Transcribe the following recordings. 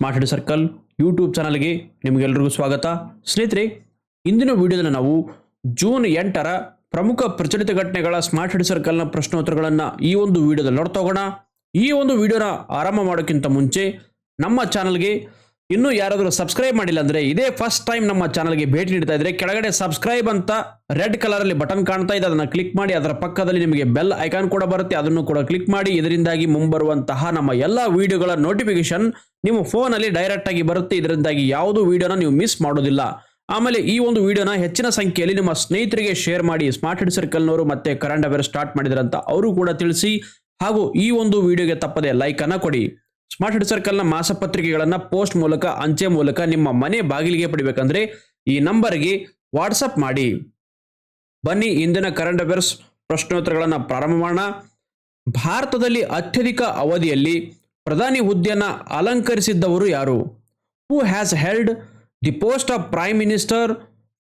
Smart head circle YouTube ಚಾನಲ್ಗೆ ನಿಮಗೆಲ್ಲರಿಗೂ ಸ್ವಾಗತ. ಸ್ನೇಹಿತರೆ, ಇಂದಿನ ವಿಡಿಯೋದಲ್ಲಿ ನಾವು ಜೂನ್ ಎಂಟರ ಪ್ರಮುಖ ಪ್ರಚಲಿತ ಘಟನೆಗಳ ಸ್ಮಾರ್ಟ್ ಹೆಡ್ ಸರ್ಕಲ್ನ ಪ್ರಶ್ನೋತ್ತರಗಳನ್ನು ಈ ಒಂದು ವಿಡಿಯೋದಲ್ಲಿ ನೋಡ್ತಾ ಹೋಗೋಣ. ಈ ಒಂದು ವಿಡಿಯೋನ ಆರಂಭ ಮಾಡೋಕ್ಕಿಂತ ಮುಂಚೆ ನಮ್ಮ ಚಾನಲ್ಗೆ ಇನ್ನೂ ಯಾರಾದರೂ ಸಬ್ಸ್ಕ್ರೈಬ್ ಮಾಡಿಲ್ಲ ಅಂದರೆ ಇದೇ ಫಸ್ಟ್ ಟೈಮ್ ನಮ್ಮ ಚಾನಲ್ಗೆ ಭೇಟಿ ನೀಡ್ತಾ ಇದ್ರೆ ಕೆಳಗಡೆ ಸಬ್ಸ್ಕ್ರೈಬ್ ಅಂತ ರೆಡ್ ಅಲ್ಲಿ ಬಟನ್ ಕಾಣ್ತಾ ಇದೆ, ಅದನ್ನು ಕ್ಲಿಕ್ ಮಾಡಿ, ಅದರ ಪಕ್ಕದಲ್ಲಿ ನಿಮಗೆ ಬೆಲ್ ಐಕಾನ್ ಕೂಡ ಬರುತ್ತೆ, ಅದನ್ನು ಕೂಡ ಕ್ಲಿಕ್ ಮಾಡಿ, ಇದರಿಂದಾಗಿ ಮುಂಬರುವಂತಹ ನಮ್ಮ ಎಲ್ಲ ವಿಡಿಯೋಗಳ ನೋಟಿಫಿಕೇಶನ್ ನಿಮ್ಮ ಫೋನ್ ಅಲ್ಲಿ ಡೈರೆಕ್ಟ್ ಆಗಿ ಬರುತ್ತೆ, ಇದರಿಂದಾಗಿ ಯಾವುದೂ ವಿಡಿಯೋನ ನೀವು ಮಿಸ್ ಮಾಡೋದಿಲ್ಲ. ಆಮೇಲೆ ಈ ಒಂದು ವಿಡಿಯೋನ ಹೆಚ್ಚಿನ ಸಂಖ್ಯೆಯಲ್ಲಿ ನಿಮ್ಮ ಸ್ನೇಹಿತರಿಗೆ ಶೇರ್ ಮಾಡಿ ಸ್ಮಾರ್ಟ್ ಹೆಡ್ ಸರ್ಕಲ್ನವರು ಮತ್ತೆ ಕರೆಂಟ್ ಅವೇರ್ ಸ್ಟಾರ್ಟ್ ಮಾಡಿದ್ರಂತ ಅವರು ಕೂಡ ತಿಳಿಸಿ, ಹಾಗೂ ಈ ಒಂದು ವಿಡಿಯೋಗೆ ತಪ್ಪದೆ ಲೈಕ್ ಅನ್ನ ಕೊಡಿ. ಸ್ಮಾರ್ಟ್ ಹೆಡ್ ಸರ್ಕಲ್ನ ಮಾಸಪತ್ರಿಕೆಗಳನ್ನು ಪೋಸ್ಟ್ ಮೂಲಕ, ಅಂಚೆ ಮೂಲಕ ನಿಮ್ಮ ಮನೆ ಬಾಗಿಲಿಗೆ ಪಡಿಬೇಕಂದ್ರೆ ಈ ನಂಬರ್ಗೆ ವಾಟ್ಸಪ್ ಮಾಡಿ. ಬನ್ನಿ, ಇಂದಿನ ಕರೆಂಟ್ ಅಫೇರ್ಸ್ ಪ್ರಶ್ನೋತ್ತರಗಳನ್ನು ಪ್ರಾರಂಭ ಮಾಡೋಣ. ಭಾರತದಲ್ಲಿ ಅತ್ಯಧಿಕ ಅವಧಿಯಲ್ಲಿ ಪ್ರಧಾನಿ ಹುದ್ದೆಯನ್ನು ಅಲಂಕರಿಸಿದ್ದವರು ಯಾರು? Who has held the post of prime minister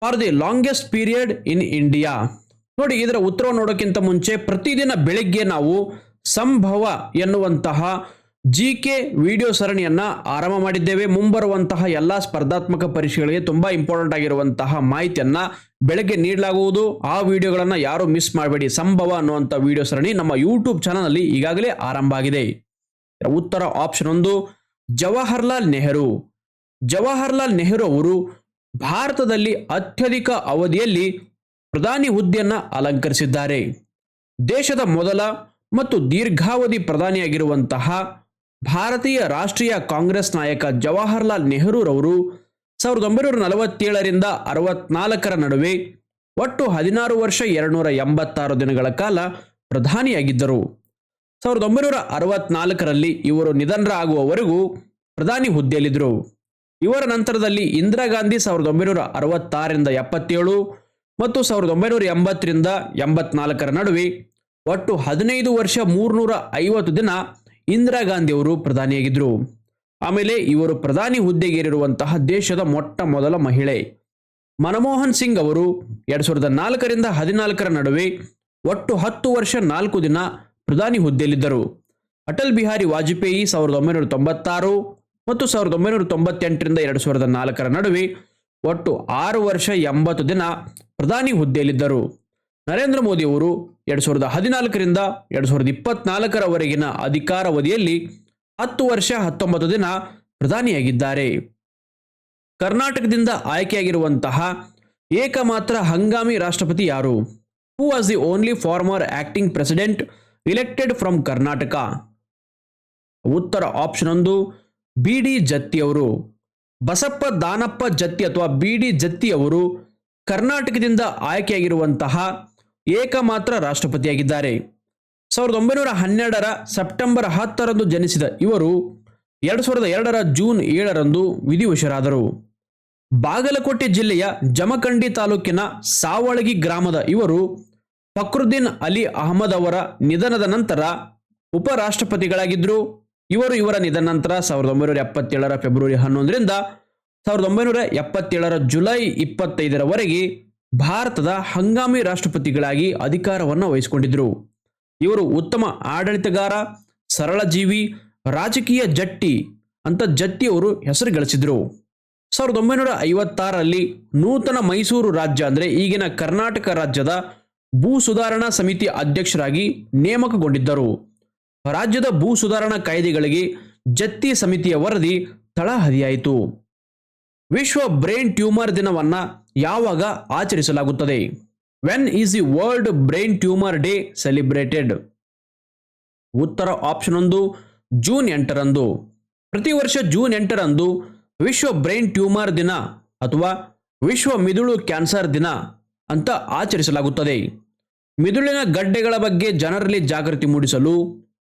for the longest period in India ನೋಡಿ, ಇದರ ಉತ್ತರ ನೋಡೋಕ್ಕಿಂತ ಮುಂಚೆ ಪ್ರತಿದಿನ ಬೆಳಿಗ್ಗೆ ನಾವು ಸಂಭವ ಎನ್ನುವಂತಹ ಜಿ ಕೆ ವಿಡಿಯೋ ಸರಣಿಯನ್ನ ಆರಂಭ ಮಾಡಿದ್ದೇವೆ. ಮುಂಬರುವಂತಹ ಎಲ್ಲ ಸ್ಪರ್ಧಾತ್ಮಕ ಪರೀಕ್ಷೆಗಳಿಗೆ ತುಂಬಾ ಇಂಪಾರ್ಟೆಂಟ್ ಆಗಿರುವಂತಹ ಮಾಹಿತಿಯನ್ನ ಬೆಳಗ್ಗೆ ನೀಡಲಾಗುವುದು. ಆ ವಿಡಿಯೋಗಳನ್ನ ಯಾರು ಮಿಸ್ ಮಾಡಬೇಡಿ ಸಂಭವ ಅನ್ನುವಂಥ ವಿಡಿಯೋ ಸರಣಿ ನಮ್ಮ ಯೂಟ್ಯೂಬ್ ಚಾನಲ್ನಲ್ಲಿ ಈಗಾಗಲೇ ಆರಂಭ ಆಗಿದೆ. ಉತ್ತರ ಆಪ್ಷನ್ ಒಂದು, ಜವಾಹರ್ಲಾಲ್ ನೆಹರು. ಜವಾಹರ್ಲಾಲ್ ನೆಹರು ಅವರು ಭಾರತದಲ್ಲಿ ಅತ್ಯಧಿಕ ಅವಧಿಯಲ್ಲಿ ಪ್ರಧಾನಿ ಹುದ್ದೆಯನ್ನ ಅಲಂಕರಿಸಿದ್ದಾರೆ. ದೇಶದ ಮೊದಲ ಮತ್ತು ದೀರ್ಘಾವಧಿ ಪ್ರಧಾನಿಯಾಗಿರುವಂತಹ ಭಾರತೀಯ ರಾಷ್ಟ್ರೀಯ ಕಾಂಗ್ರೆಸ್ ನಾಯಕ ಜವಾಹರ್ಲಾಲ್ ನೆಹರೂರವರು ಸಾವಿರದ ಒಂಬೈನೂರ ನಲವತ್ತೇಳರಿಂದ ಅರವತ್ನಾಲ್ಕರ ನಡುವೆ ಒಟ್ಟು ಹದಿನಾರು ವರ್ಷ ಎರಡುನೂರ ಎಂಬತ್ತಾರು ದಿನಗಳ ಕಾಲ ಪ್ರಧಾನಿಯಾಗಿದ್ದರು. ಸಾವಿರದ ಒಂಬೈನೂರ ಅರವತ್ನಾಲ್ಕರಲ್ಲಿ ಇವರು ನಿಧನರಾಗುವವರೆಗೂ ಪ್ರಧಾನಿ ಹುದ್ದೆಯಲ್ಲಿದ್ದರು. ಇವರ ನಂತರದಲ್ಲಿ ಇಂದಿರಾ ಗಾಂಧಿ ಸಾವಿರದ ಒಂಬೈನೂರ ಅರವತ್ತಾರರಿಂದ ಎಪ್ಪತ್ತೇಳು ಮತ್ತು ಸಾವಿರದ ಒಂಬೈನೂರ ಎಂಬತ್ತರಿಂದ ಎಂಬತ್ನಾಲ್ಕರ ನಡುವೆ ಒಟ್ಟು ಹದಿನೈದು ವರ್ಷ ಮೂರುನೂರ ಐವತ್ತು ದಿನ ಇಂದಿರಾ ಗಾಂಧಿ ಅವರು ಪ್ರಧಾನಿಯಾಗಿದ್ದರು ಆಮೇಲೆ ಇವರು ಪ್ರಧಾನಿ ಹುದ್ದೆಗೇರಿರುವಂತಹ ದೇಶದ ಮೊಟ್ಟ ಮೊದಲ ಮಹಿಳೆ. ಮನಮೋಹನ್ ಸಿಂಗ್ ಅವರು ಎರಡ್ ಸಾವಿರದ ನಾಲ್ಕರಿಂದ ಹದಿನಾಲ್ಕರ ನಡುವೆ ಒಟ್ಟು ಹತ್ತು ವರ್ಷ ನಾಲ್ಕು ದಿನ ಪ್ರಧಾನಿ ಹುದ್ದೆಯಲ್ಲಿದ್ದರು. ಅಟಲ್ ಬಿಹಾರಿ ವಾಜಪೇಯಿ ಸಾವಿರದ ಒಂಬೈನೂರ ತೊಂಬತ್ತಾರು ಮತ್ತು ಸಾವಿರದ ಒಂಬೈನೂರ ತೊಂಬತ್ತೆಂಟರಿಂದ ಎರಡು ಸಾವಿರದ ನಾಲ್ಕರ ನಡುವೆ ಒಟ್ಟು ಆರು ವರ್ಷ ಎಂಬತ್ತು ದಿನ ಪ್ರಧಾನಿ ಹುದ್ದೆಯಲ್ಲಿದ್ದರು. ನರೇಂದ್ರ ಮೋದಿ ಅವರು ಎರಡು ಸಾವಿರದ ಹದಿನಾಲ್ಕರಿಂದ ಎರಡು ಸಾವಿರದ ಇಪ್ಪತ್ನಾಲ್ಕರವರೆಗಿನ ಅಧಿಕಾರಾವಧಿಯಲ್ಲಿ ಹತ್ತು ವರ್ಷ ಹತ್ತೊಂಬತ್ತು ದಿನ ಪ್ರಧಾನಿಯಾಗಿದ್ದಾರೆ. ಕರ್ನಾಟಕದಿಂದ ಆಯ್ಕೆಯಾಗಿರುವಂತಹ ಏಕಮಾತ್ರ ಹಂಗಾಮಿ ರಾಷ್ಟ್ರಪತಿ ಯಾರು? Who was the only former acting president elected from Karnataka? ಉತ್ತರ ಆಪ್ಷನ್ ಒಂದು, ಬಿ ಡಿ ಜತ್ತಿ ಅವರು. ಬಸಪ್ಪ ದಾನಪ್ಪ ಜತ್ತಿ ಅಥವಾ ಬಿ ಡಿ ಜತ್ತಿ ಅವರು ಕರ್ನಾಟಕದಿಂದ ಆಯ್ಕೆಯಾಗಿರುವಂತಹ ಏಕಮಾತ್ರ ರಾಷ್ಟ್ರಪತಿಯಾಗಿದ್ದಾರೆ. ಸಾವಿರದ ಒಂಬೈನೂರ ಹನ್ನೆರಡರ ಸೆಪ್ಟೆಂಬರ್ ಹತ್ತರಂದು ಜನಿಸಿದ ಇವರು ಎರಡು ಸಾವಿರದ ಎರಡರ ಜೂನ್ ಏಳರಂದು ವಿಧಿವಶರಾದರು. ಬಾಗಲಕೋಟೆ ಜಿಲ್ಲೆಯ ಜಮಖಂಡಿ ತಾಲೂಕಿನ ಸಾವಳಗಿ ಗ್ರಾಮದ ಇವರು ಫಕ್ರುದ್ದೀನ್ ಅಲಿ ಅಹಮದ್ ಅವರ ನಿಧನದ ನಂತರ ಉಪರಾಷ್ಟ್ರಪತಿಗಳಾಗಿದ್ದರು. ಇವರು ಇವರ ನಿಧನ ನಂತರ ಸಾವಿರದ ಒಂಬೈನೂರ ಎಪ್ಪತ್ತೇಳರ ಫೆಬ್ರವರಿ ಹನ್ನೊಂದರಿಂದ ಸಾವಿರದ ಒಂಬೈನೂರ ಎಪ್ಪತ್ತೇಳರ ಜುಲೈ ಇಪ್ಪತ್ತೈದರವರೆಗೆ ಭಾರತದ ಹಂಗಾಮಿ ರಾಷ್ಟ್ರಪತಿಗಳಾಗಿ ಅಧಿಕಾರವನ್ನು ವಹಿಸಿಕೊಂಡಿದ್ದರು ಇವರು ಉತ್ತಮ ಆಡಳಿತಗಾರ ಸರಳ ಜೀವಿ ರಾಜಕೀಯ ಜಟ್ಟಿ ಅಂತ ಜಟ್ಟಿ ಅವರು ಹೆಸರು ಗಳಿಸಿದ್ರು. ಸಾವಿರದ ಒಂಬೈನೂರ ಐವತ್ತಾರರಲ್ಲಿ ನೂತನ ಮೈಸೂರು ರಾಜ್ಯ ಅಂದರೆ ಈಗಿನ ಕರ್ನಾಟಕ ರಾಜ್ಯದ ಭೂ ಸುಧಾರಣಾ ಸಮಿತಿ ಅಧ್ಯಕ್ಷರಾಗಿ ನೇಮಕಗೊಂಡಿದ್ದರು. ರಾಜ್ಯದ ಭೂ ಸುಧಾರಣಾ ಕಾಯ್ದೆಗಳಿಗೆ ಜತ್ತಿ ಸಮಿತಿಯ ವರದಿ ತಳಹದಿಯಾಯಿತು. ವಿಶ್ವ ಬ್ರೈನ್ ಟ್ಯೂಮರ್ ದಿನವನ್ನ ಯಾವಾಗ ಆಚರಿಸಲಾಗುತ್ತದೆ? When is the world brain tumour day celebrated ಉತ್ತರ ಆಪ್ಷನ್ ಒಂದು ಜೂನ್ ಎಂಟರಂದು. ಪ್ರತಿ ವರ್ಷ ಜೂನ್ ಎಂಟರಂದು ವಿಶ್ವ ಬ್ರೈನ್ ಟ್ಯೂಮರ್ ದಿನ ಅಥವಾ ವಿಶ್ವ ಮಿದುಳು ಕ್ಯಾನ್ಸರ್ ದಿನ ಅಂತ ಆಚರಿಸಲಾಗುತ್ತದೆ. ಮಿದುಳಿನ ಗಡ್ಡೆಗಳ ಬಗ್ಗೆ ಜನರಲ್ಲಿ ಜಾಗೃತಿ ಮೂಡಿಸಲು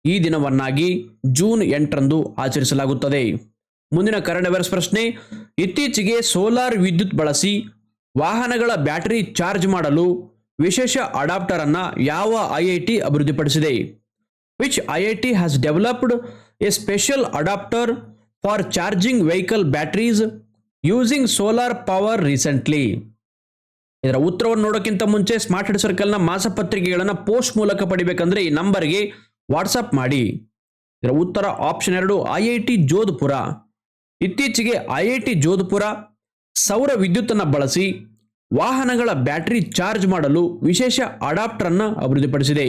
ಈ ದಿನವನ್ನಾಗಿ ಜೂನ್ ಎಂಟರಂದು ಆಚರಿಸಲಾಗುತ್ತದೆ. ಮುಂದಿನ ಕರೆಂಟ್ ಪ್ರಶ್ನೆ, ಇತ್ತೀಚೆಗೆ ಸೋಲಾರ್ ವಿದ್ಯುತ್ ಬಳಸಿ ವಾಹನಗಳ ಬ್ಯಾಟರಿ ಚಾರ್ಜ್ ಮಾಡಲು ವಿಶೇಷ ಅಡಾಪ್ಟರ್ ಅನ್ನ ಯಾವ ಟಿ ಅಭಿವೃದ್ಧಿಪಡಿಸಿದೆ? Which I I T has developed a special adapter for charging vehicle batteries using solar power recently ಇದರ ಉತ್ತರವನ್ನು ನೋಡೋಕ್ಕಿಂತ ಮುಂಚೆ ಸ್ಮಾರ್ಟ್ ಹೆಡ್ ಸರ್ಕಲ್ನ ಮಾಸಪತ್ರಿಕೆಗಳನ್ನು ಪೋಸ್ಟ್ ಮೂಲಕ ಪಡಿಬೇಕಂದ್ರೆ ಈ ನಂಬರ್ಗೆ ವಾಟ್ಸಪ್ ಮಾಡಿ. ಇದರ ಉತ್ತರ ಆಪ್ಷನ್ ಎರಡು ಐ ಐ ಟಿ ಜೋಧ್ಪುರ ಇತ್ತೀಚೆಗೆ ಐಐಟಿ ಜೋಧಪುರ ಸೌರ ವಿದ್ಯುತ್ತನ್ನು ಬಳಸಿ ವಾಹನಗಳ ಬ್ಯಾಟರಿ ಚಾರ್ಜ್ ಮಾಡಲು ವಿಶೇಷ ಅಡಾಪ್ಟರ್ ಅನ್ನು ಅಭಿವೃದ್ಧಿಪಡಿಸಿದೆ.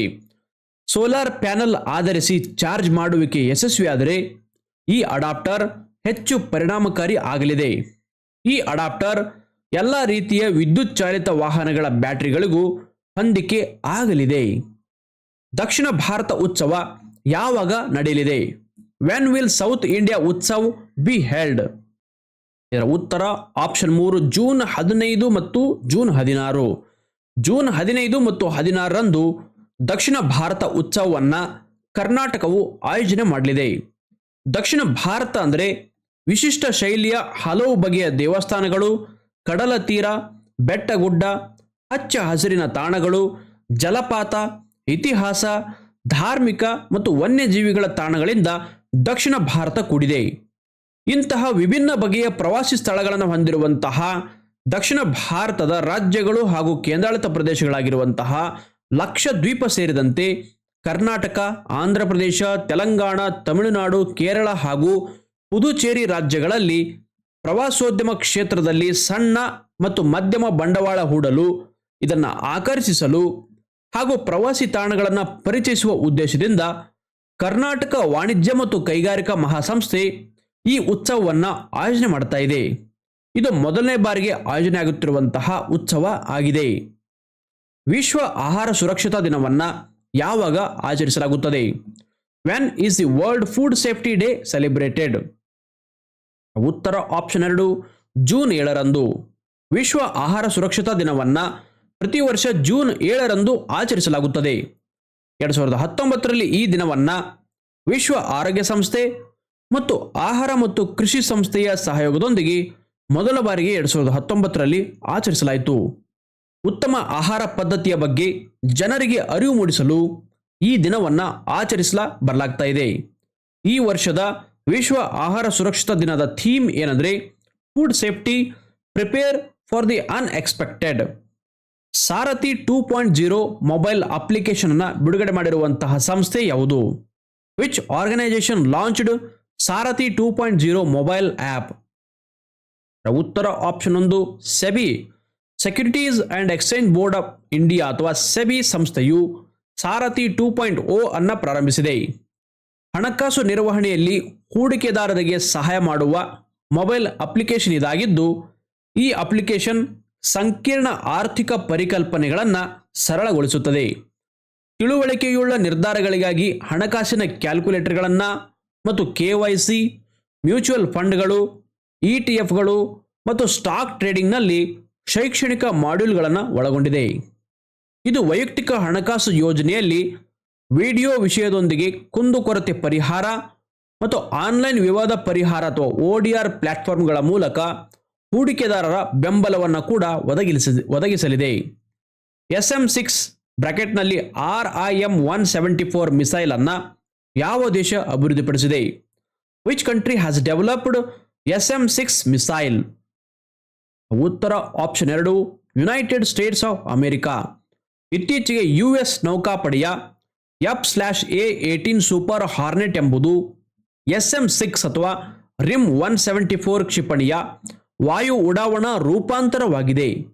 ಸೋಲಾರ್ ಪ್ಯಾನೆಲ್ ಆಧರಿಸಿ ಚಾರ್ಜ್ ಮಾಡುವಿಕೆ ಯಶಸ್ವಿಯಾದರೆ ಈ ಅಡಾಪ್ಟರ್ ಹೆಚ್ಚು ಪರಿಣಾಮಕಾರಿ ಆಗಲಿದೆ. ಈ ಅಡಾಪ್ಟರ್ ಎಲ್ಲ ರೀತಿಯ ವಿದ್ಯುತ್ ಚಾಲಿತ ವಾಹನಗಳ ಬ್ಯಾಟರಿಗಳಿಗೂ ಹೊಂದಿಕೆ ಆಗಲಿದೆ. ದಕ್ಷಿಣ ಭಾರತ ಉತ್ಸವ ಯಾವಾಗ ನಡೆಯಲಿದೆ? When will South India Utsav be held ಇದರ ಉತ್ತರ ಆಪ್ಷನ್ ಮೂರು ಜೂನ್ ಹದಿನೈದು ಮತ್ತು ಜೂನ್ ಹದಿನಾರು. ಜೂನ್ ಹದಿನೈದು ಮತ್ತು ಹದಿನಾರರಂದು ದಕ್ಷಿಣ ಭಾರತ ಉತ್ಸವವನ್ನು ಕರ್ನಾಟಕವು ಆಯೋಜನೆ ಮಾಡಲಿದೆ. ದಕ್ಷಿಣ ಭಾರತ ಅಂದರೆ ವಿಶಿಷ್ಟ ಶೈಲಿಯ ಹಲವು ಬಗೆಯ ದೇವಸ್ಥಾನಗಳು, ಕಡಲ ತೀರ, ಬೆಟ್ಟಗುಡ್ಡ, ಹಚ್ಚ ಹಸಿರಿನ ತಾಣಗಳು, ಜಲಪಾತ, ಇತಿಹಾಸ, ಧಾರ್ಮಿಕ ಮತ್ತು ವನ್ಯಜೀವಿಗಳ ತಾಣಗಳಿಂದ ದಕ್ಷಿಣ ಭಾರತ ಕೂಡಿದೆ. ಇಂತಹ ವಿಭಿನ್ನ ಬಗೆಯ ಪ್ರವಾಸಿ ಸ್ಥಳಗಳನ್ನು ಹೊಂದಿರುವಂತಹ ದಕ್ಷಿಣ ಭಾರತದ ರಾಜ್ಯಗಳು ಹಾಗೂ ಕೇಂದ್ರಾಡಳಿತ ಪ್ರದೇಶಗಳಾಗಿರುವಂತಹ ಲಕ್ಷದ್ವೀಪ ಸೇರಿದಂತೆ ಕರ್ನಾಟಕ, ಆಂಧ್ರ ಪ್ರದೇಶ, ತೆಲಂಗಾಣ, ತಮಿಳುನಾಡು, ಕೇರಳ ಹಾಗೂ ಪುದುಚೇರಿ ರಾಜ್ಯಗಳಲ್ಲಿ ಪ್ರವಾಸೋದ್ಯಮ ಕ್ಷೇತ್ರದಲ್ಲಿ ಸಣ್ಣ ಮತ್ತು ಮಧ್ಯಮ ಬಂಡವಾಳ ಹೂಡಲು, ಇದನ್ನು ಆಕರ್ಷಿಸಲು ಹಾಗೂ ಪ್ರವಾಸಿ ತಾಣಗಳನ್ನು ಪರಿಚಯಿಸುವ ಉದ್ದೇಶದಿಂದ ಕರ್ನಾಟಕ ವಾಣಿಜ್ಯ ಮತ್ತು ಕೈಗಾರಿಕಾ ಮಹಾಸಂಸ್ಥೆ ಈ ಉತ್ಸವವನ್ನು ಆಯೋಜನೆ ಮಾಡ್ತಾ ಇದೆ. ಇದು ಮೊದಲನೇ ಬಾರಿಗೆ ಆಯೋಜನೆ ಆಗುತ್ತಿರುವಂತಹ ಉತ್ಸವ ಆಗಿದೆ. ವಿಶ್ವ ಆಹಾರ ಸುರಕ್ಷತಾ ದಿನವನ್ನು ಯಾವಾಗ ಆಚರಿಸಲಾಗುತ್ತದೆ? When is the world food safety day celebrated ಉತ್ತರ ಆಪ್ಷನ್ ಎರಡು ಜೂನ್ ಏಳರಂದು. ವಿಶ್ವ ಆಹಾರ ಸುರಕ್ಷತಾ ದಿನವನ್ನು ಪ್ರತಿ ವರ್ಷ ಜೂನ್ ಏಳರಂದು ಆಚರಿಸಲಾಗುತ್ತದೆ. ಎರಡು ಸಾವಿರದ ಹತ್ತೊಂಬತ್ತರಲ್ಲಿ ಈ ದಿನವನ್ನು ವಿಶ್ವ ಆರೋಗ್ಯ ಸಂಸ್ಥೆ ಮತ್ತು ಆಹಾರ ಮತ್ತು ಕೃಷಿ ಸಂಸ್ಥೆಯ ಸಹಯೋಗದೊಂದಿಗೆ ಮೊದಲ ಬಾರಿಗೆ ಎರಡು ಸಾವಿರದ ಹತ್ತೊಂಬತ್ತರಲ್ಲಿ ಆಚರಿಸಲಾಯಿತು. ಉತ್ತಮ ಆಹಾರ ಪದ್ಧತಿಯ ಬಗ್ಗೆ ಜನರಿಗೆ ಅರಿವು ಮೂಡಿಸಲು ಈ ದಿನವನ್ನು ಆಚರಿಸಲ ಬರಲಾಗ್ತಾ ಇದೆ. ಈ ವರ್ಷದ ವಿಶ್ವ ಆಹಾರ ಸುರಕ್ಷತಾ ದಿನದ ಥೀಮ್ ಏನಂದ್ರೆ food safety prepare for the unexpected Saarthi two point zero mobile application ಅನ್ನು ಬಿಡುಗಡೆ ಮಾಡಿರುವಂತಹ ಸಂಸ್ಥೆ ಯಾವುದು? Which organisation launched Saarthi two point zero mobile app? ಉತ್ತರ ಆಪ್ಷನ್ ಒಂದು, SEBI securities and exchange board of India ಅಥವಾ ಸೆಬಿ ಸಂಸ್ಥೆಯು ಸಾರಥಿ ಟೂ ಪಾಯಿಂಟ್ ಓ ಅನ್ನು ಪ್ರಾರಂಭಿಸಿದೆ. ಹಣಕಾಸು ನಿರ್ವಹಣೆಯಲ್ಲಿ ಹೂಡಿಕೆದಾರರಿಗೆ ಸಹಾಯ ಮಾಡುವ ಮೊಬೈಲ್ ಅಪ್ಲಿಕೇಶನ್ ಇದಾಗಿದ್ದು, ಈ ಅಪ್ಲಿಕೇಶನ್ ಸಂಕೀರ್ಣ ಆರ್ಥಿಕ ಪರಿಕಲ್ಪನೆಗಳನ್ನು ಸರಳಗೊಳಿಸುತ್ತದೆ. ತಿಳುವಳಿಕೆಯುಳ್ಳ ನಿರ್ಧಾರಗಳಿಗಾಗಿ ಹಣಕಾಸಿನ ಕ್ಯಾಲ್ಕುಲೇಟರ್ಗಳನ್ನು ಮತ್ತು ಕೆ ವೈ ಸಿ, ಮ್ಯೂಚುವಲ್ ಫಂಡ್ಗಳು, ಇ ಟಿ ಎಫ್ಗಳು ಮತ್ತು ಸ್ಟಾಕ್ ಟ್ರೇಡಿಂಗ್ನಲ್ಲಿ ಶೈಕ್ಷಣಿಕ ಮಾಡ್ಯೂಲ್ಗಳನ್ನು ಒಳಗೊಂಡಿದೆ. ಇದು ವೈಯಕ್ತಿಕ ಹಣಕಾಸು ಯೋಜನೆಯಲ್ಲಿ ವಿಡಿಯೋ ವಿಷಯದೊಂದಿಗೆ ಕುಂದುಕೊರತೆ ಪರಿಹಾರ ಮತ್ತು ಆನ್ಲೈನ್ ವಿವಾದ ಪರಿಹಾರ ಅಥವಾ ಒ ಡಿ ಆರ್ ಪ್ಲಾಟ್ಫಾರ್ಮ್ಗಳ ಮೂಲಕ ಹೂಡಿಕೆದಾರರ ಬೆಂಬಲವನ್ನು ಕೂಡ ಒದಗಿಸ ಒದಗಿಸಲಿದೆ. S M six ಬ್ರಾಕೆಟ್ನಲ್ಲಿ R I M one seventy four missile ಅನ್ನು ಯಾವ ದೇಶ ಅಭಿವೃದ್ಧಿಪಡಿಸಿದೆ? Which country has developed S M six missile? ಉತ್ತರ ಆಪ್ಷನ್ ಎರಡು ಯುನೈಟೆಡ್ ಸ್ಟೇಟ್ಸ್ ಆಫ್ ಅಮೆರಿಕಾ ಇತ್ತೀಚೆಗೆ ಯು ಎಸ್ ನೌಕಾಪಡೆಯ F slash A eighteen Super Hornet ಎಂಬುದು S M six ಅಥವಾ ರಿಮ್ ಒನ್ ಸೆವೆಂಟಿ ಫೋರ್ ಕ್ಷಿಪಣಿಯ ವಾಯು ಉಡಾವಣಾ ರೂಪಾಂತರವಾಗಿದೆ.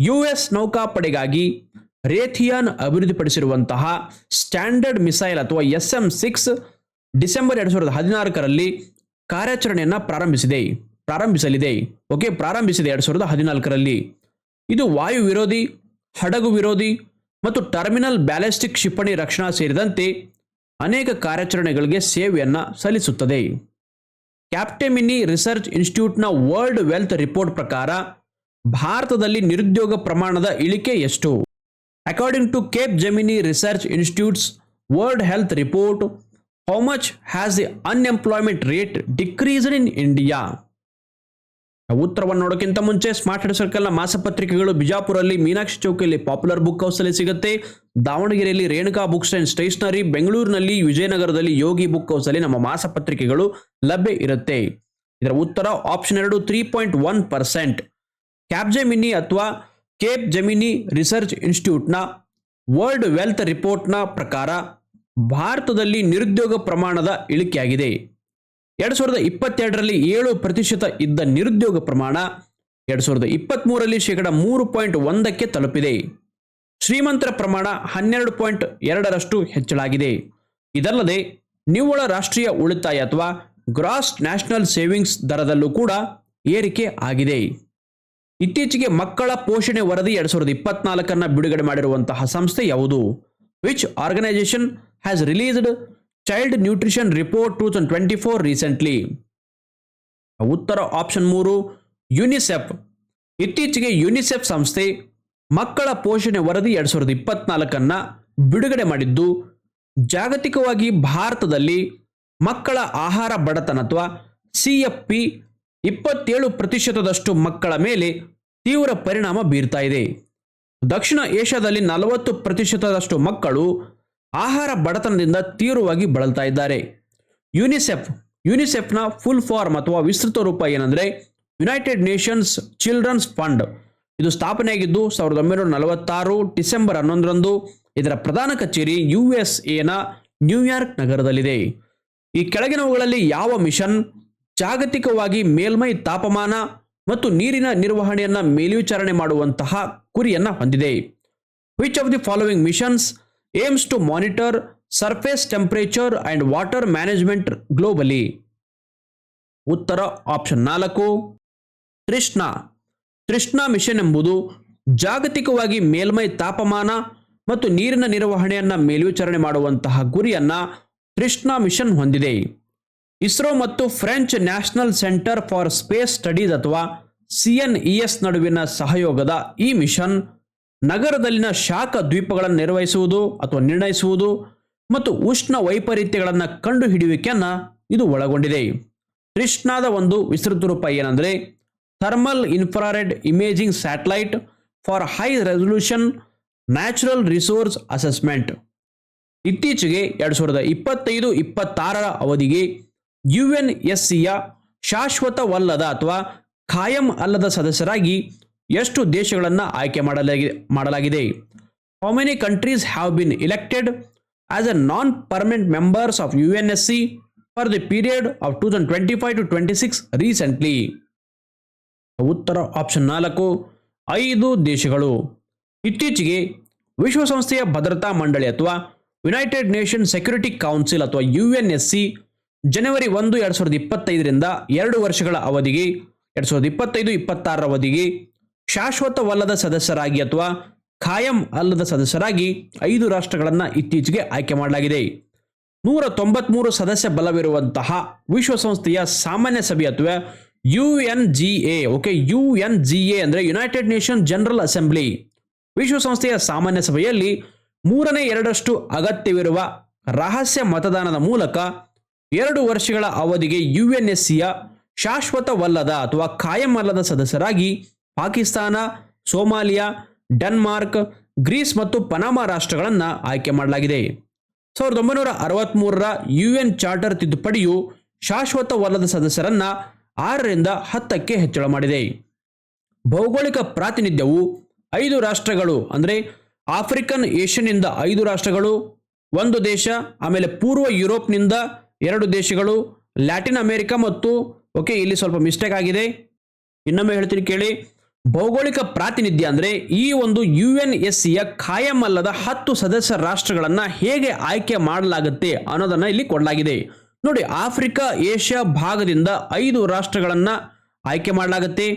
ಯು ಎಸ್ ನೌಕಾಪಡೆಗಾಗಿ ರೇಥಿಯಾನ್ ಅಭಿವೃದ್ಧಿಪಡಿಸಿರುವಂತಹ ಸ್ಟ್ಯಾಂಡರ್ಡ್ ಮಿಸೈಲ್ ಅಥವಾ ಎಸ್ ಎಂ ಸಿಕ್ಸ್ ಡಿಸೆಂಬರ್ ಎರಡು ಸಾವಿರದ ಹದಿನಾಲ್ಕರಲ್ಲಿ ಕಾರ್ಯಾಚರಣೆಯನ್ನು ಪ್ರಾರಂಭಿಸಿದೆ. ಪ್ರಾರಂಭಿಸಲಿದೆ. ಓಕೆ, ಪ್ರಾರಂಭಿಸಿದೆ ಎರಡು ಸಾವಿರದ ಹದಿನಾಲ್ಕರಲ್ಲಿ. ಇದು ವಾಯು ವಿರೋಧಿ, ಹಡಗು ವಿರೋಧಿ ಮತ್ತು ಟರ್ಮಿನಲ್ ಬ್ಯಾಲಿಸ್ಟಿಕ್ ಕ್ಷಿಪಣಿ ರಕ್ಷಣಾ ಸೇರಿದಂತೆ ಅನೇಕ ಕಾರ್ಯಾಚರಣೆಗಳಿಗೆ ಸೇವೆಯನ್ನು ಸಲ್ಲಿಸುತ್ತದೆ. ಕ್ಯಾಪ್ಟೆಮಿನಿ ರಿಸರ್ಚ್ ಇನ್ಸ್ಟಿಟ್ಯೂಟ್ನ ವರ್ಲ್ಡ್ ವೆಲ್ತ್ ರಿಪೋರ್ಟ್ ಪ್ರಕಾರ ಭಾರತದಲ್ಲಿ ನಿರುದ್ಯೋಗ ಪ್ರಮಾಣದ ಇಳಿಕೆ ಎಷ್ಟು? According to Capgemini research institute's world health report how much has the unemployment rate decreased in India ಉತ್ತರವನ್ನು ನೋಡೋಕ್ಕಿಂತ ಮುಂಚೆ ಸ್ಮಾರ್ಟ್ ಹೆಡ್ ಸರ್ಕಲ್ನ ಮಾಸಪತ್ರಿಕೆಗಳು ಬಿಜಾಪುರಲ್ಲಿ ಮೀನಾಕ್ಷಿ ಚೌಕಿಯಲ್ಲಿ ಪಾಪ್ಯುಲರ್ ಬುಕ್ ಹೌಸಲ್ಲಿ ಸಿಗುತ್ತೆ. ದಾವಣಗೆರೆಯಲ್ಲಿ ರೇಣುಕಾ ಬುಕ್ಸ್ ಅಂಡ್ ಸ್ಟೇಷನರಿ ಬೆಂಗಳೂರಿನಲ್ಲಿ ವಿಜಯನಗರದಲ್ಲಿ ಯೋಗಿ ಬುಕ್ ಹೌಸಲ್ಲಿ ನಮ್ಮ ಮಾಸಪತ್ರಿಕೆಗಳು ಲಭ್ಯ ಇರುತ್ತೆ. ಇದರ ಉತ್ತರ ಆಪ್ಷನ್ ಎರಡು three point one percent Capgemini ಅಥವಾ ಕೇಪ್ ಜೆಮಿನಿ ರಿಸರ್ಚ್ ಇನ್ಸ್ಟಿಟ್ಯೂಟ್ನ ವರ್ಲ್ಡ್ ವೆಲ್ತ್ ರಿಪೋರ್ಟ್ನ ಪ್ರಕಾರ ಭಾರತದಲ್ಲಿ ನಿರುದ್ಯೋಗ ಪ್ರಮಾಣದ ಇಳಿಕೆಯಾಗಿದೆ. ಎರಡ್ ಸಾವಿರದ ಇಪ್ಪತ್ತೆರಡರಲ್ಲಿ ಏಳು ಪ್ರತಿಶತ ಇದ್ದ ನಿರುದ್ಯೋಗ ಪ್ರಮಾಣ ಎರಡ್ ಸಾವಿರದ ಇಪ್ಪತ್ತ್ಮೂರರಲ್ಲಿ ಶೇಕಡ ಮೂರು ಪಾಯಿಂಟ್ ಒಂದಕ್ಕೆ ತಲುಪಿದೆ. ಶ್ರೀಮಂತರ ಪ್ರಮಾಣ ಹನ್ನೆರಡು ಪಾಯಿಂಟ್ ಎರಡರಷ್ಟು ಹೆಚ್ಚಳಾಗಿದೆ. ಇದಲ್ಲದೆ, ನಿವ್ವಳ ರಾಷ್ಟ್ರೀಯ ಉಳಿತಾಯ ಅಥವಾ ಗ್ರಾಸ್ ನ್ಯಾಷನಲ್ ಸೇವಿಂಗ್ಸ್ ದರದಲ್ಲೂ ಕೂಡ ಏರಿಕೆ ಆಗಿದೆ. ಇತ್ತೀಚೆಗೆ ಮಕ್ಕಳ ಪೋಷಣೆ ವರದಿ ಎರಡ್ ಸಾವಿರದ ಇಪ್ಪತ್ನಾಲ್ಕನ್ನ ಬಿಡುಗಡೆ ಮಾಡಿರುವಂತಹ ಸಂಸ್ಥೆ ಯಾವುದು? Which organisation has released child nutrition report two thousand twenty four recently ಉತ್ತರ ಆಪ್ಷನ್ ಮೂರು ಯುನಿಸೆಫ್ ಇತ್ತೀಚೆಗೆ ಯುನಿಸೆಫ್ ಸಂಸ್ಥೆ ಮಕ್ಕಳ ಪೋಷಣೆ ವರದಿ ಎರಡು ಸಾವಿರದ ಇಪ್ಪತ್ನಾಲ್ಕನ್ನು ಬಿಡುಗಡೆ ಮಾಡಿದ್ದು, ಜಾಗತಿಕವಾಗಿ ಭಾರತದಲ್ಲಿ ಮಕ್ಕಳ ಆಹಾರ ಬಡತನ ಅಥವಾ ಸಿ ಎಫ್ ಪಿ ಇಪ್ಪತ್ತೇಳು ಪ್ರತಿಶತದಷ್ಟು ಮಕ್ಕಳ ಮೇಲೆ ತೀವ್ರ ಪರಿಣಾಮ ಬೀರ್ತಾ ಇದೆ. ದಕ್ಷಿಣ ಏಷ್ಯಾದಲ್ಲಿ ನಲವತ್ತು ಪ್ರತಿಶತದಷ್ಟು ಮಕ್ಕಳು ಆಹಾರ ಬಡತನದಿಂದ ತೀವ್ರವಾಗಿ ಬಳಲ್ತಾ ಇದ್ದಾರೆ. ಯುನಿಸೆಫ್ ಯುನಿಸೆಫ್ನ ಫುಲ್ ಫಾರ್ಮ್ ಅಥವಾ ವಿಸ್ತೃತ ರೂಪ ಏನಂದರೆ ಯುನೈಟೆಡ್ ನೇಷನ್ಸ್ ಚಿಲ್ಡ್ರನ್ಸ್ ಫಂಡ್ ಇದು ಸ್ಥಾಪನೆಯಾಗಿದ್ದು ಸಾವಿರದ ಒಂಬೈನೂರ ನಲವತ್ತಾರು ಡಿಸೆಂಬರ್ ಹನ್ನೊಂದರಂದು ಇದರ ಪ್ರಧಾನ ಕಚೇರಿ ಯು ಎಸ್ ಎನ ನ್ಯೂಯಾರ್ಕ್ ನಗರದಲ್ಲಿದೆ. ಈ ಕೆಳಗಿನವುಗಳಲ್ಲಿ ಯಾವ ಮಿಷನ್, ಜಾಗತಿಕವಾಗಿ ಮೇಲ್ಮೈ ತಾಪಮಾನ ಮತ್ತು ನೀರಿನ ನಿರ್ವಹಣೆಯನ್ನು ಮೇಲ್ವಿಚಾರಣೆ ಮಾಡುವಂತಹ ಗುರಿಯನ್ನು ಹೊಂದಿದೆ. Which of the following missions aims to monitor surface temperature and water management globally ಉತ್ತರ ಆಪ್ಷನ್ ನಾಲ್ಕು, ತೃಷ್ಣಾ. ತೃಷ್ಣಾ ಮಿಷನ್ ಎಂಬುದು ಜಾಗತಿಕವಾಗಿ ಮೇಲ್ಮೈ ತಾಪಮಾನ ಮತ್ತು ನೀರಿನ ನಿರ್ವಹಣೆಯನ್ನು ಮೇಲ್ವಿಚಾರಣೆ ಮಾಡುವಂತಹ ಗುರಿಯನ್ನು ತೃಷ್ಣಾ ಮಿಷನ್ ಹೊಂದಿದೆ. ಇಸ್ರೋ ಮತ್ತು French national centre for space studies ಅಥವಾ ಸಿಎನ್ಇಎಸ್ ನಡುವಿನ ಸಹಯೋಗದ ಈ ಮಿಷನ್ ನಗರದಲ್ಲಿನ ಶಾಖ ದ್ವೀಪಗಳನ್ನು ನಿರ್ವಹಿಸುವುದು ಅಥವಾ ನಿರ್ಣಯಿಸುವುದು ಮತ್ತು ಉಷ್ಣ ವೈಪರೀತ್ಯಗಳನ್ನು ಕಂಡುಹಿಡಿಯುವಿಕೆಯನ್ನು ಇದು ಒಳಗೊಂಡಿದೆ. ಕೃಷ್ಣಾದ ಒಂದು ವಿಸ್ತೃತ ರೂಪ ಏನಂದರೆ, thermal infrared imaging satellite for high resolution natural resource assessment. ಇತ್ತೀಚೆಗೆ ಎರಡು ಸಾವಿರದ ಇಪ್ಪತ್ತೈದು, ಇಪ್ಪತ್ತಾರರ ಅವಧಿಗೆ ಯು ಎನ್ ಎಸ್ ಸಿಯ ಶಾಶ್ವತವಲ್ಲದ ಅಥವಾ ಖಾಯಂ ಅಲ್ಲದ ಸದಸ್ಯರಾಗಿ ಎಷ್ಟು ದೇಶಗಳನ್ನು ಆಯ್ಕೆ ಮಾಡಲಾಗಿದೆ ಮಾಡಲಾಗಿದೆ? How many countries have been elected as a non permanent members of U N S C for the period of two thousand twenty five to twenty six recently ಉತ್ತರ ಆಪ್ಷನ್ ನಾಲ್ಕು, ಐದು ದೇಶಗಳು. ಇತ್ತೀಚೆಗೆ ವಿಶ್ವಸಂಸ್ಥೆಯ ಭದ್ರತಾ ಮಂಡಳಿ ಅಥವಾ ಯುನೈಟೆಡ್ ನೇಷನ್ ಸೆಕ್ಯೂರಿಟಿ ಕೌನ್ಸಿಲ್ ಅಥವಾ ಯು ಎನ್ ಎಸ್ ಸಿ ಜನವರಿ ಒಂದು, ಎರಡು ಸಾವಿರದ ಇಪ್ಪತ್ತೈದರಿಂದ ಎರಡು ವರ್ಷಗಳ ಅವಧಿಗೆ, ಎರಡು ಸಾವಿರದ ಇಪ್ಪತ್ತೈದು, ಇಪ್ಪತ್ತಾರರ ಅವಧಿಗೆ ಶಾಶ್ವತವಲ್ಲದ ಸದಸ್ಯರಾಗಿ ಅಥವಾ ಖಾಯಂ ಅಲ್ಲದ ಸದಸ್ಯರಾಗಿ ಐದು ರಾಷ್ಟ್ರಗಳನ್ನು ಇತ್ತೀಚೆಗೆ ಆಯ್ಕೆ ಮಾಡಲಾಗಿದೆ. ನೂರ ತೊಂಬತ್ಮೂರು ಸದಸ್ಯ ಬಲವಿರುವಂತಹ ವಿಶ್ವಸಂಸ್ಥೆಯ ಸಾಮಾನ್ಯ ಸಭೆ ಅಥವಾ U N G A okay U N G A ಅಂದರೆ ಯುನೈಟೆಡ್ ನೇಷನ್ ಜನರಲ್ ಅಸೆಂಬ್ಲಿ ವಿಶ್ವಸಂಸ್ಥೆಯ ಸಾಮಾನ್ಯ ಸಭೆಯಲ್ಲಿ ಮೂರನೇ ಎರಡಷ್ಟು ಅಗತ್ಯವಿರುವ ರಹಸ್ಯ ಮತದಾನದ ಮೂಲಕ ಎರಡು ವರ್ಷಗಳ ಅವಧಿಗೆ ಯು ಎನ್ ಎಸ್ ಸಿಯ ಶಾಶ್ವತವಲ್ಲದ ಅಥವಾ ಖಾಯಂ ಅಲ್ಲದ ಸದಸ್ಯರಾಗಿ ಪಾಕಿಸ್ತಾನ, ಸೋಮಾಲಿಯಾ, ಡೆನ್ಮಾರ್ಕ್, ಗ್ರೀಸ್ ಮತ್ತು ಪನಾಮಾ ರಾಷ್ಟ್ರಗಳನ್ನು ಆಯ್ಕೆ ಮಾಡಲಾಗಿದೆ. ಸಾವಿರದ ಒಂಬೈನೂರ ಅರವತ್ತ್ಮೂರರ ಯು ಎನ್ ಚಾರ್ಟರ್ ತಿದ್ದುಪಡಿಯು ಶಾಶ್ವತವಲ್ಲದ ಸದಸ್ಯರನ್ನ ಆರರಿಂದ ಹತ್ತಕ್ಕೆ ಹೆಚ್ಚಳ ಮಾಡಿದೆ. ಭೌಗೋಳಿಕ ಪ್ರಾತಿನಿಧ್ಯವು ಐದು ರಾಷ್ಟ್ರಗಳು, ಅಂದರೆ ಆಫ್ರಿಕನ್ ಏಷ್ಯನ್ನಿಂದ ಐದು ರಾಷ್ಟ್ರಗಳು, ಒಂದು ದೇಶ, ಆಮೇಲೆ ಪೂರ್ವ ಯುರೋಪ್ನಿಂದ ಎರಡು ದೇಶಗಳು, ಲ್ಯಾಟಿನ್ ಅಮೆರಿಕ ಮತ್ತು, ಓಕೆ, ಇಲ್ಲಿ ಸ್ವಲ್ಪ ಮಿಸ್ಟೇಕ್ ಆಗಿದೆ. ಇನ್ನೊಮ್ಮೆ ಹೇಳ್ತೀನಿ ಕೇಳಿ ಭೌಗೋಳಿಕ ಪ್ರಾತಿನಿಧ್ಯ ಅಂದರೆ ಈ ಒಂದು ಯು ಎನ್ ಎಸ್ ಸಿಯ ಖಾಯಂ ಅಲ್ಲದ ಹತ್ತು ಸದಸ್ಯ ರಾಷ್ಟ್ರಗಳನ್ನು ಹೇಗೆ ಆಯ್ಕೆ ಮಾಡಲಾಗುತ್ತೆ ಅನ್ನೋದನ್ನು ಇಲ್ಲಿ ಕೊಡಲಾಗಿದೆ. ನೋಡಿ, ಆಫ್ರಿಕಾ, ಏಷ್ಯಾ ಭಾಗದಿಂದ ಐದು ರಾಷ್ಟ್ರಗಳನ್ನು ಆಯ್ಕೆ ಮಾಡಲಾಗುತ್ತೆ.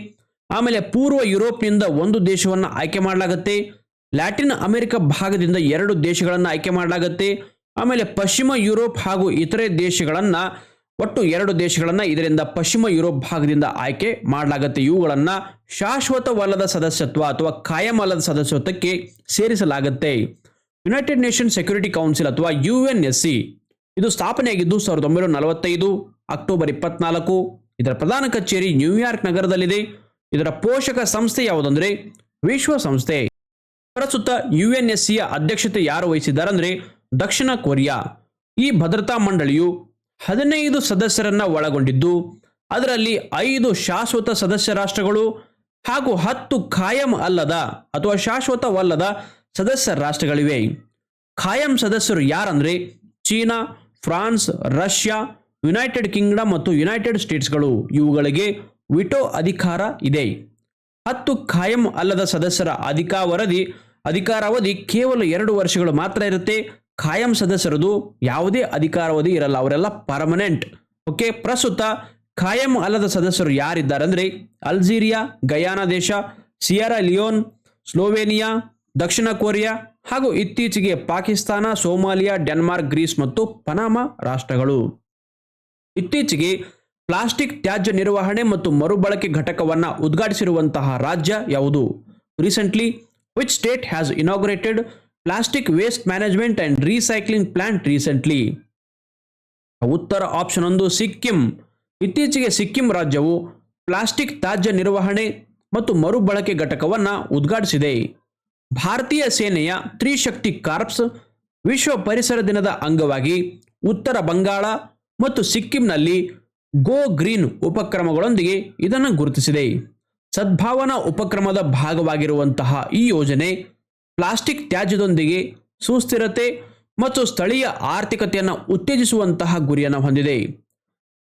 ಆಮೇಲೆ ಪೂರ್ವ ಯುರೋಪ್ನಿಂದ ಒಂದು ದೇಶವನ್ನು ಆಯ್ಕೆ ಮಾಡಲಾಗುತ್ತೆ. ಲ್ಯಾಟಿನ್ ಅಮೆರಿಕ ಭಾಗದಿಂದ ಎರಡು ದೇಶಗಳನ್ನು ಆಯ್ಕೆ ಮಾಡಲಾಗುತ್ತೆ. ಆಮೇಲೆ ಪಶ್ಚಿಮ ಯುರೋಪ್ ಹಾಗೂ ಇತರೆ ದೇಶಗಳನ್ನು ಒಟ್ಟು ಎರಡು ದೇಶಗಳನ್ನು ಇದರಿಂದ ಪಶ್ಚಿಮ ಯುರೋಪ್ ಭಾಗದಿಂದ ಆಯ್ಕೆ ಮಾಡಲಾಗುತ್ತೆ. ಇವುಗಳನ್ನು ಶಾಶ್ವತವಲ್ಲದ ಸದಸ್ಯತ್ವ ಅಥವಾ ಕಾಯಂ ಅಲ್ಲದ ಸದಸ್ಯತ್ವಕ್ಕೆ ಸೇರಿಸಲಾಗುತ್ತೆ. ಯುನೈಟೆಡ್ ನೇಷನ್ ಸೆಕ್ಯೂರಿಟಿ ಕೌನ್ಸಿಲ್ ಅಥವಾ ಯು ಎನ್ ಎಸ್ ಸಿ ಇದು ಸ್ಥಾಪನೆಯಾಗಿದ್ದು ಸಾವಿರದ ಒಂಬೈನೂರ ನಲವತ್ತೈದು ಅಕ್ಟೋಬರ್ ಇಪ್ಪತ್ನಾಲ್ಕು. ಇದರ ಪ್ರಧಾನ ಕಚೇರಿ ನ್ಯೂಯಾರ್ಕ್ ನಗರದಲ್ಲಿದೆ. ಇದರ ಪೋಷಕ ಸಂಸ್ಥೆ ಯಾವುದಂದ್ರೆ ವಿಶ್ವಸಂಸ್ಥೆ ಪ್ರಸ್ತುತ ಯು ಎನ್ ಎಸ್ ಸಿಯ ಅಧ್ಯಕ್ಷತೆ ಯಾರು ವಹಿಸಿದ್ದಾರೆ ಅಂದ್ರೆ ದಕ್ಷಿಣ ಕೊರಿಯಾ. ಈ ಭದ್ರತಾ ಮಂಡಳಿಯು ಹದಿನೈದು ಸದಸ್ಯರನ್ನ ಒಳಗೊಂಡಿದ್ದು, ಅದರಲ್ಲಿ ಐದು ಶಾಶ್ವತ ಸದಸ್ಯ ರಾಷ್ಟ್ರಗಳು ಹಾಗೂ ಹತ್ತು ಖಾಯಂ ಅಲ್ಲದ ಅಥವಾ ಶಾಶ್ವತವಲ್ಲದ ಸದಸ್ಯ ರಾಷ್ಟ್ರಗಳಿವೆ. ಖಾಯಂ ಸದಸ್ಯರು ಯಾರಂದ್ರೆ, China, France, Russia, United Kingdom ಮತ್ತು ಯುನೈಟೆಡ್ ಸ್ಟೇಟ್ಸ್ಗಳು. ಇವುಗಳಿಗೆ ವಿಟೋ ಅಧಿಕಾರ ಇದೆ. ಹತ್ತು ಖಾಯಂ ಅಲ್ಲದ ಸದಸ್ಯರ ಅಧಿಕಾವಧಿ ಅಧಿಕಾರಾವಧಿ ಕೇವಲ ಎರಡು ವರ್ಷಗಳು ಮಾತ್ರ ಇರುತ್ತೆ. ಖಾಯಂ ಸದಸ್ಯರದು ಯಾವುದೇ ಅಧಿಕಾರಾವಧಿ ಇರಲ್ಲ, ಅವರೆಲ್ಲ ಪರ್ಮನೆಂಟ್ ಓಕೆ ಪ್ರಸ್ತುತ ಖಾಯಂ ಅಲ್ಲದ ಸದಸ್ಯರು ಯಾರಿದ್ದಾರೆ ಅಂದರೆ ಅಲ್ಜೀರಿಯಾ, ಗಯಾನಾ ದೇಶ, ಸಿಯರಾ ಲಿಯೋನ್, ಸ್ಲೋವೇನಿಯಾ, ದಕ್ಷಿಣ ಕೊರಿಯಾ ಹಾಗೂ ಇತ್ತೀಚೆಗೆ ಪಾಕಿಸ್ತಾನ, ಸೋಮಾಲಿಯಾ, ಡೆನ್ಮಾರ್ಕ್, ಗ್ರೀಸ್ ಮತ್ತು ಪನಾಮಾ ರಾಷ್ಟ್ರಗಳು. ಇತ್ತೀಚೆಗೆ ಪ್ಲಾಸ್ಟಿಕ್ ತ್ಯಾಜ್ಯ ನಿರ್ವಹಣೆ ಮತ್ತು ಮರುಬಳಕೆ ಘಟಕವನ್ನು ಉದ್ಘಾಟಿಸಿರುವಂತಹ ರಾಜ್ಯ ಯಾವುದು? Recently which state has inaugurated plastic waste management and recycling plant recently. ಉತ್ತರ ಆಪ್ಷನ್ ಒಂದು, ಸಿಕ್ಕಿಂ. ಇತ್ತೀಚೆಗೆ ಸಿಕ್ಕಿಂ ರಾಜ್ಯವು ಪ್ಲಾಸ್ಟಿಕ್ ತ್ಯಾಜ್ಯ ನಿರ್ವಹಣೆ ಮತ್ತು ಮರುಬಳಕೆ ಘಟಕವನ್ನು ಉದ್ಘಾಟಿಸಿದೆ. ಭಾರತೀಯ ಸೇನೆಯ ತ್ರಿಶಕ್ತಿ ಕಾರ್ಪ್ಸ್ ವಿಶ್ವ ಪರಿಸರ ದಿನದ ಅಂಗವಾಗಿ ಉತ್ತರ ಬಂಗಾಳ ಮತ್ತು ಸಿಕ್ಕಿಂನಲ್ಲಿ ಗೋ ಗ್ರೀನ್ ಉಪಕ್ರಮಗಳೊಂದಿಗೆ ಇದನ್ನು ಗುರುತಿಸಿದೆ. ಸದ್ಭಾವನಾ ಉಪಕ್ರಮದ ಭಾಗವಾಗಿರುವಂತಹ ಈ ಯೋಜನೆ ಪ್ಲಾಸ್ಟಿಕ್ ತ್ಯಾಜ್ಯದೊಂದಿಗೆ ಸುಸ್ಥಿರತೆ ಮತ್ತು ಸ್ಥಳೀಯ ಆರ್ಥಿಕತೆಯನ್ನು ಉತ್ತೇಜಿಸುವಂತಹ ಗುರಿಯನ್ನು ಹೊಂದಿದೆ.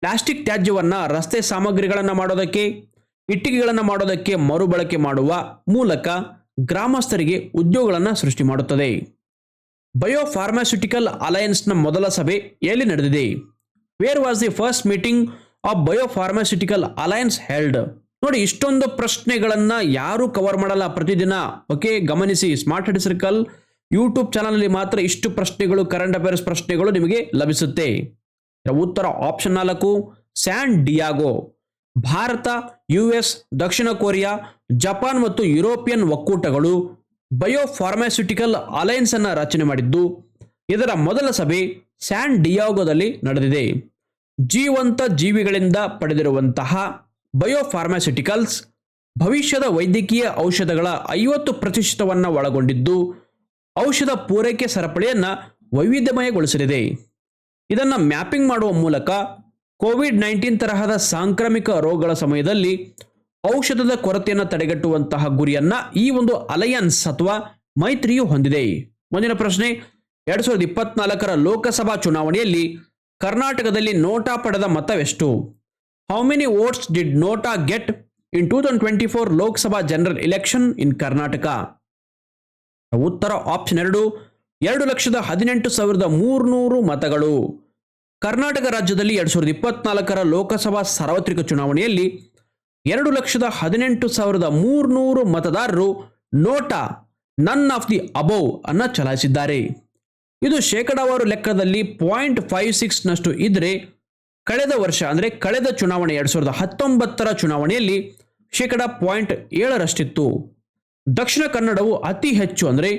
ಪ್ಲಾಸ್ಟಿಕ್ ತ್ಯಾಜ್ಯವನ್ನು ರಸ್ತೆ ಸಾಮಗ್ರಿಗಳನ್ನು ಮಾಡೋದಕ್ಕೆ, ಇಟ್ಟಿಗೆಗಳನ್ನು ಮಾಡೋದಕ್ಕೆ ಮರುಬಳಕೆ ಮಾಡುವ ಮೂಲಕ ಗ್ರಾಮಸ್ಥರಿಗೆ ಉದ್ಯೋಗಗಳನ್ನು ಸೃಷ್ಟಿ ಮಾಡುತ್ತದೆ. ಬಯೋಫಾರ್ಮಾಸ್ಯೂಟಿಕಲ್ ಅಲಯನ್ಸ್ನ ಮೊದಲ ಸಭೆ ಎಲ್ಲಿ ನಡೆದಿದೆ? Where was the first meeting of biopharmaceutical alliance held ನೋಡಿ, ಇಷ್ಟೊಂದು ಪ್ರಶ್ನೆಗಳನ್ನು ಯಾರು ಕವರ್ ಮಾಡಲ್ಲ ಪ್ರತಿದಿನ. ಓಕೆ, ಗಮನಿಸಿ. ಸ್ಮಾರ್ಟ್ ಹೆಡ್ ಸರ್ಕಲ್ ಯೂಟ್ಯೂಬ್ ಚಾನಲಲ್ಲಿ ಮಾತ್ರ ಇಷ್ಟು ಪ್ರಶ್ನೆಗಳು ಕರೆಂಟ್ ಅಫೇರ್ಸ್ ಪ್ರಶ್ನೆಗಳು ನಿಮಗೆ ಲಭಿಸುತ್ತೆ. ಉತ್ತರ ಆಪ್ಷನ್ ನಾಲ್ಕು San Diego Bharat U S ದಕ್ಷಿಣ ಕೊರಿಯಾ, ಜಪಾನ್ ಮತ್ತು ಯುರೋಪಿಯನ್ ಒಕ್ಕೂಟಗಳು ಬಯೋಫಾರ್ಮಾಸ್ಯೂಟಿಕಲ್ ಅಲಯನ್ಸ್ ಅನ್ನು ರಚನೆ ಮಾಡಿದ್ದು. ಇದರ ಮೊದಲ ಸಭೆ ಸ್ಯಾನ್ ಡಿಯಾಗೋದಲ್ಲಿ ನಡೆದಿದೆ. ಜೀವಂತ ಜೀವಿಗಳಿಂದ ಪಡೆದಿರುವಂತಹ ಬಯೋಫಾರ್ಮಾಸ್ಯೂಟಿಕಲ್ಸ್ ಭವಿಷ್ಯದ ವೈದ್ಯಕೀಯ ಔಷಧಗಳ ಐವತ್ತು ಪ್ರತಿಶತವನ್ನು ಒಳಗೊಂಡಿದ್ದು, ಔಷಧ ಪೂರೈಕೆ ಸರಪಳಿಯನ್ನು ವೈವಿಧ್ಯಮಯಗೊಳಿಸಲಿದೆ. ಇದನ್ನು ಮ್ಯಾಪಿಂಗ್ ಮಾಡುವ ಮೂಲಕ ಕೋವಿಡ್ ನೈನ್ಟೀನ್ ತರಹದ ಸಾಂಕ್ರಾಮಿಕ ರೋಗಗಳ ಸಮಯದಲ್ಲಿ ಔಷಧದ ಕೊರತೆಯನ್ನು ತಡೆಗಟ್ಟುವಂತಹ ಗುರಿಯನ್ನ ಈ ಒಂದು ಅಲಯನ್ಸ್ ಅಥವಾ ಮೈತ್ರಿಯು ಹೊಂದಿದೆ. ಮುಂದಿನ ಪ್ರಶ್ನೆ, ಎರಡ್ ಸಾವಿರದ ಇಪ್ಪತ್ನಾಲ್ಕರ ಲೋಕಸಭಾ ಚುನಾವಣೆಯಲ್ಲಿ ಕರ್ನಾಟಕದಲ್ಲಿ ನೋಟಾ ಪಡೆದ ಮತವೆಷ್ಟು? How many votes did NOTA get in two thousand twenty four Lok Sabha general election in Karnataka ಉತ್ತರ ಆಪ್ಷನ್ ಎರಡು. ಎರಡು ಲಕ್ಷದ ಹದಿನೆಂಟು ಸಾವಿರದ ಮೂರುನೂರು ಮತಗಳು. ಕರ್ನಾಟಕ ರಾಜ್ಯದಲ್ಲಿ ಎರಡು ಸಾವಿರದ ಇಪ್ಪತ್ನಾಲ್ಕರ ಲೋಕಸಭಾ ಸಾರ್ವತ್ರಿಕ ಚುನಾವಣೆಯಲ್ಲಿ ಎರಡು ಲಕ್ಷದ ಹದಿನೆಂಟು ಸಾವಿರದ ಮೂರ್ನೂರು ಮತದಾರರು NOTA none of the above ಅನ್ನು ಚಲಾಯಿಸಿದ್ದಾರೆ. ಇದು ಶೇಕಡಾವಾರು ಲೆಕ್ಕದಲ್ಲಿ ಪಾಯಿಂಟ್ ಫೈವ್ ಸಿಕ್ಸ್ನಷ್ಟು ಇದ್ರೆ ಕಳೆದ ವರ್ಷ, ಅಂದರೆ ಕಳೆದ ಚುನಾವಣೆ ಎರಡು ಸಾವಿರದ ಹತ್ತೊಂಬತ್ತರ ಚುನಾವಣೆಯಲ್ಲಿ ಶೇಕಡ ಪಾಯಿಂಟ್ ಏಳರಷ್ಟಿತ್ತು. ದಕ್ಷಿಣ ಕನ್ನಡವು ಅತಿ ಹೆಚ್ಚು, ಅಂದರೆ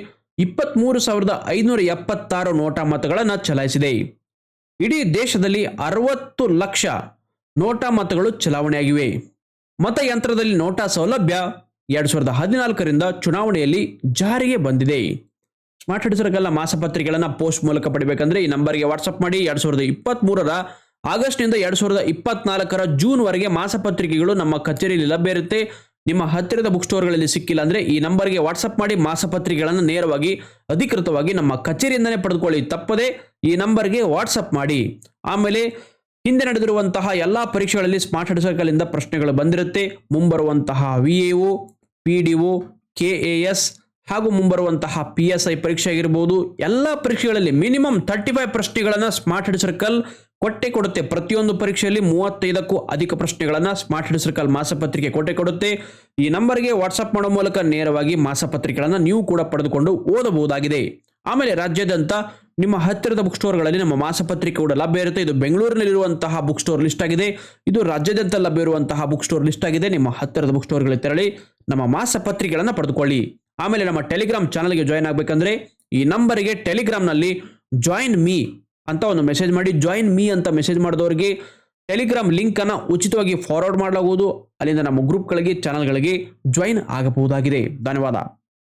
ಇಪ್ಪತ್ತ್ಮೂರು ಸಾವಿರದ ಐನೂರ ಎಪ್ಪತ್ತಾರು ನೋಟಾ ಮತಗಳನ್ನು ಚಲಾಯಿಸಿದೆ. ಇಡೀ ದೇಶದಲ್ಲಿ ಅರವತ್ತು ಲಕ್ಷ ನೋಟಾ ಮತಗಳು ಚಲಾವಣೆಯಾಗಿವೆ. ಮತಯಂತ್ರದಲ್ಲಿ ನೋಟಾ ಸೌಲಭ್ಯ ಎರಡು ಸಾವಿರದ ಹದಿನಾಲ್ಕರಿಂದ ಚುನಾವಣೆಯಲ್ಲಿ ಜಾರಿಗೆ ಬಂದಿದೆ. ಸ್ಮಾರ್ಟ್ ಹೆಡ್ ಮಾಸಪತ್ರಿಕೆಗಳನ್ನು ಪೋಸ್ಟ್ ಮೂಲಕ ಪಡಿಬೇಕಂದ್ರೆ ಈ ನಂಬರ್ಗೆ ವಾಟ್ಸಪ್ ಮಾಡಿ. ಎರಡು ಸಾವಿರದ ಇಪ್ಪತ್ತ್ಮೂರರ ಆಗಸ್ಟ್ನಿಂದ ಎರಡು ಸಾವಿರದ ಇಪ್ಪತ್ನಾಲ್ಕರ ಜೂನ್ವರೆಗೆ ಮಾಸಪತ್ರಿಕೆಗಳು ನಮ್ಮ ಕಚೇರಿಯಲ್ಲಿ ಲಭ್ಯ ಇರುತ್ತೆ. ನಿಮ್ಮ ಹತ್ತಿರದ ಬುಕ್ ಸ್ಟೋರ್ಗಳಲ್ಲಿ ಸಿಕ್ಕಿಲ್ಲ ಅಂದರೆ ಈ ನಂಬರ್ಗೆ ವಾಟ್ಸಪ್ ಮಾಡಿ ಮಾಸಪತ್ರಿಕೆಗಳನ್ನು ನೇರವಾಗಿ ಅಧಿಕೃತವಾಗಿ ನಮ್ಮ ಕಚೇರಿಯಿಂದಲೇ ಪಡೆದುಕೊಳ್ಳಿ. ತಪ್ಪದೆ ಈ ನಂಬರ್ಗೆ ವಾಟ್ಸಪ್ ಮಾಡಿ. ಆಮೇಲೆ ಹಿಂದೆ ನಡೆದಿರುವಂತಹ ಎಲ್ಲ ಪರೀಕ್ಷೆಗಳಲ್ಲಿ ಸ್ಮಾರ್ಟ್ ಹೆಡ್ ಇಂದ ಪ್ರಶ್ನೆಗಳು ಬಂದಿರುತ್ತೆ. ಮುಂಬರುವಂತಹ V A O, P D O, K A S ಹಾಗೂ ಮುಂಬರುವಂತಹ ಪಿ ಎಸ್ ಐ ಪರೀಕ್ಷೆ ಆಗಿರ್ಬೋದು. ಎಲ್ಲ ಪರೀಕ್ಷೆಗಳಲ್ಲಿ ಮಿನಿಮಮ್ ತರ್ಟಿ ಫೈವ್ ಪ್ರಶ್ನೆಗಳನ್ನು ಸ್ಮಾರ್ಟ್ ಹೆಡ್ ಸರ್ಕಲ್ ಕೊಟ್ಟೆ ಕೊಡುತ್ತೆ. ಪ್ರತಿಯೊಂದು ಪರೀಕ್ಷೆಯಲ್ಲಿ ಮೂವತ್ತೈದಕ್ಕೂ ಅಧಿಕ ಪ್ರಶ್ನೆಗಳನ್ನು ಸ್ಮಾರ್ಟ್ ಹೆಡ್ ಸರ್ಕಲ್ ಮಾಸಪತ್ರಿಕೆ ಕೊಟ್ಟೆ ಕೊಡುತ್ತೆ. ಈ ನಂಬರ್ಗೆ ವಾಟ್ಸಪ್ ಮಾಡೋ ಮೂಲಕ ನೇರವಾಗಿ ಮಾಸಪತ್ರಿಕೆಗಳನ್ನು ನೀವು ಕೂಡ ಪಡೆದುಕೊಂಡು ಓದಬಹುದಾಗಿದೆ. ಆಮೇಲೆ ರಾಜ್ಯಾದ್ಯಂತ ನಿಮ್ಮ ಹತ್ತಿರದ ಬುಕ್ ಸ್ಟೋರ್ಗಳಲ್ಲಿ ನಮ್ಮ ಮಾಸಪತ್ರಿಕೆ ಕೂಡ ಲಭ್ಯ ಇರುತ್ತೆ. ಇದು ಬೆಂಗಳೂರಿನಲ್ಲಿರುವಂತಹ ಬುಕ್ ಸ್ಟೋರ್ ಲಿಸ್ಟ್ ಆಗಿದೆ. ಇದು ರಾಜ್ಯಾದ್ಯಂತ ಲಭ್ಯ ಇರುವಂತಹ ಬುಕ್ ಸ್ಟೋರ್ ಲಿಸ್ಟ್ ಆಗಿದೆ. ನಿಮ್ಮ ಹತ್ತಿರದ ಬುಕ್ ಸ್ಟೋರ್ಗಳಿಗೆ ತೆರಳಿ ನಮ್ಮ ಮಾಸಪತ್ರಿಕೆಗಳನ್ನು ಪಡೆದುಕೊಳ್ಳಿ. ಆಮೇಲೆ ನಮ್ಮ ಟೆಲಿಗ್ರಾಮ್ ಚಾನಲ್ಗೆ ಜಾಯ್ನ್ ಆಗಬೇಕಂದ್ರೆ ಈ ನಂಬರಿಗೆ ಟೆಲಿಗ್ರಾಮ್ನಲ್ಲಿ ಜಾಯಿನ್ ಮೀ ಅಂತ ಒಂದು ಮೆಸೇಜ್ ಮಾಡಿ ಜಾಯಿನ್ ಮೀ ಅಂತ ಮೆಸೇಜ್ ಮಾಡಿದವರಿಗೆ ಟೆಲಿಗ್ರಾಮ್ ಲಿಂಕನ್ನು ಉಚಿತವಾಗಿ ಫಾರ್ವರ್ಡ್ ಮಾಡಲಾಗುವುದು. ಅಲ್ಲಿಂದ ನಮ್ಮ ಗ್ರೂಪ್ಗಳಿಗೆ ಚಾನಲ್ಗಳಿಗೆ ಜಾಯಿನ್ ಆಗಬಹುದಾಗಿದೆ. ಧನ್ಯವಾದ.